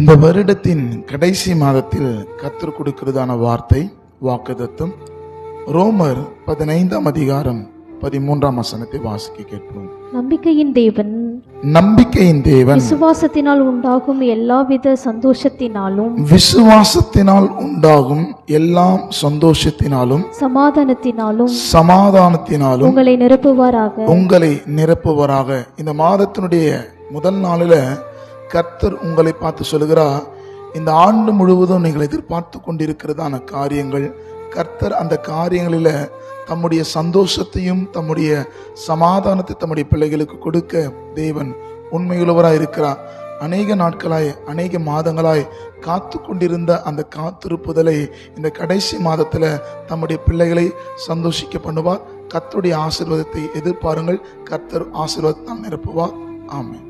இந்த வருடத்தின் கடைசி மாதத்தில் கத்தர் கொடுக்கிறதான வார்த்தை வாக்குதத்தம் ரோமர் பதினைந்தாம் அதிகாரம் பதிமூன்றாம் வசனத்தை வாசிக்க கேட்போம். நம்பிக்கையின் தேவன் நம்பிக்கையின் தேவன். விசுவாசத்தினால் உண்டாகும் எல்லாவித சந்தோஷத்தினாலும் விசுவாசத்தினால் உண்டாகும் எல்லாம் சந்தோஷத்தினாலும் சமாதானத்தினாலும் சமாதானத்தினாலும் உங்களை நிரப்புவாராக. உங்களை நிரப்புவராக. இந்த மாதத்தினுடைய முதல் நாளில் கர்த்தர் உங்களை பார்த்து சொல்கிறார் இந்த ஆண்டு முழுவதும் நீங்கள் எதிர்பார்த்து கொண்டிருக்கிறதான காரியங்கள். கர்த்தர் அந்த காரியங்களில் தம்முடைய சந்தோஷத்தையும் தம்முடைய சமாதானத்தை தம்முடைய பிள்ளைகளுக்கு கொடுக்க தேவன் உண்மையுள்ளவராக இருக்கிறார். அநேக நாட்களாய் அநேக மாதங்களாய் காத்து கொண்டிருந்த அந்த காத்திருப்புதலை இந்த கடைசி மாதத்தில் தம்முடைய பிள்ளைகளை சந்தோஷிக்க பண்ணுவார். கர்த்தருடைய ஆசீர்வாதத்தை எதிர்பாருங்கள். கர்த்தர் ஆசீர்வாதத்தால் நிரப்புவார். ஆமாம்